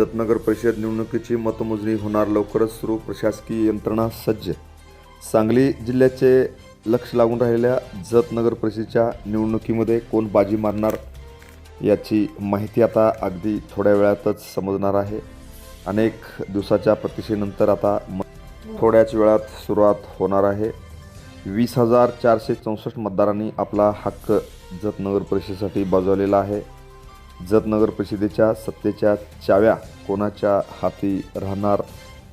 जत नगर परिषद निवडणुकीची मतमोजणी होणार लवकरच सुरू. प्रशासकीय यंत्रणा सज्ज. सांगली जिल्ह्याचे लक्ष लागून राहिलेल्या जत नगर परिषदेच्या निवडणुकीमध्ये कोण बाजी मारणार याची माहिती आता अगदी थोड्या वेळातच समजणार आहे. अनेक दिवसाच्या प्रतीक्षेनंतर आता म थोड्याच वेळात सुरुवात होणार आहे. वीस हजार चारशे चौसष्ट मतदारांनी आपला हक्क जत नगर परिषदेसाठी बजावलेला आहे. जत नगर परिषदेच्या सत्तेच्या चाव्या कोणाच्या हाती राहणार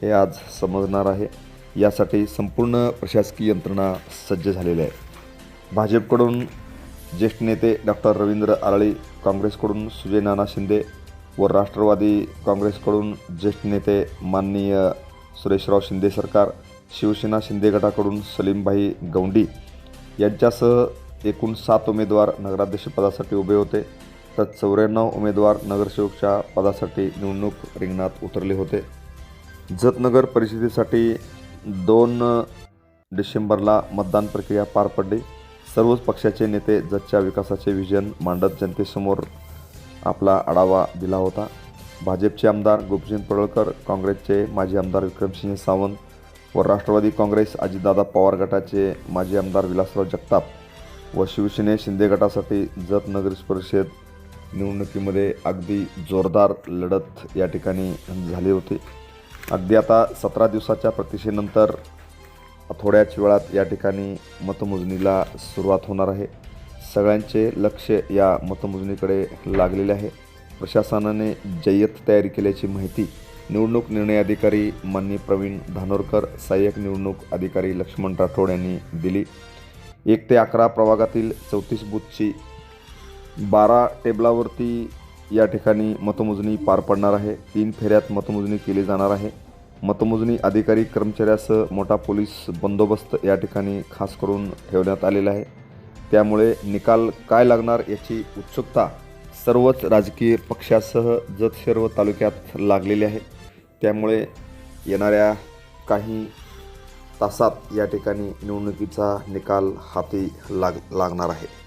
हे आज समजणार आहे. यासाठी संपूर्ण प्रशासकीय यंत्रणा सज्ज झालेली आहे. भाजपकडून ज्येष्ठ नेते डॉक्टर रवींद्र आरळी काँग्रेसकडून सुजय नाना शिंदे व राष्ट्रवादी काँग्रेसकडून ज्येष्ठ नेते माननीय सुरेशराव शिंदे सरकार शिवसेना शिंदे गटाकडून सलीमभाई गौंडी यांच्यासह एकूण सात उमेदवार नगराध्यक्षपदासाठी उभे होते. तर चौऱ्याण्णव उमेदवार नगरसेवकच्या पदासाठी निवडणूक रिंगणात उतरले होते. जतनगर परिषदेसाठी दोन डिसेंबरला मतदान प्रक्रिया पार पडली. सर्वच पक्षाचे नेते जतच्या विकासाचे विजन मांडत जनतेसमोर आपला आढावा दिला होता. भाजपचे आमदार गोपीचंद पडळकर काँग्रेसचे माजी आमदार विक्रमसिंह सावंत व राष्ट्रवादी काँग्रेस अजितदादा पवार गटाचे माजी आमदार विलासराव जगताप व शिवसेने शिंदे गटासाठी जत नगर परिषद निवडणुकीमध्ये अगदी जोरदार लढत या ठिकाणी झाली होती. अगदी आता सतरा दिवसाच्या प्रतीक्षेनंतर थोड्याच वेळात या ठिकाणी मतमोजणीला सुरुवात होणार आहे. सगळ्यांचे लक्ष या मतमोजणीकडे लागलेले आहे. प्रशासनाने जय्यत तयारी केल्याची माहिती निवडणूक निर्णय अधिकारी माननीय प्रवीण धानोरकर सहाय्यक निवडणूक अधिकारी लक्ष्मण राठोड यांनी दिली. एक ते अकरा प्रभागातील चौतीस बूथची बारा टेबलावरती या ठिकाणी मतमोजणी पार पडणार आहे. तीन फेऱ्यात मतमोजणी केली जाणार आहे. मतमोजणी अधिकारी कर्मचाऱ्यासह मोठा पोलीस बंदोबस्त या ठिकाणी खास करून ठेवण्यात आलेला आहे. त्यामुळे निकाल काय लागणार याची उत्सुकता सर्वच राजकीय पक्षासह जत सर्व तालुक्यात लागलेली आहे. त्यामुळे येणाऱ्या काही तासात या ठिकाणी निवडणुकीचा निकाल हाती लाग लागणार आहे.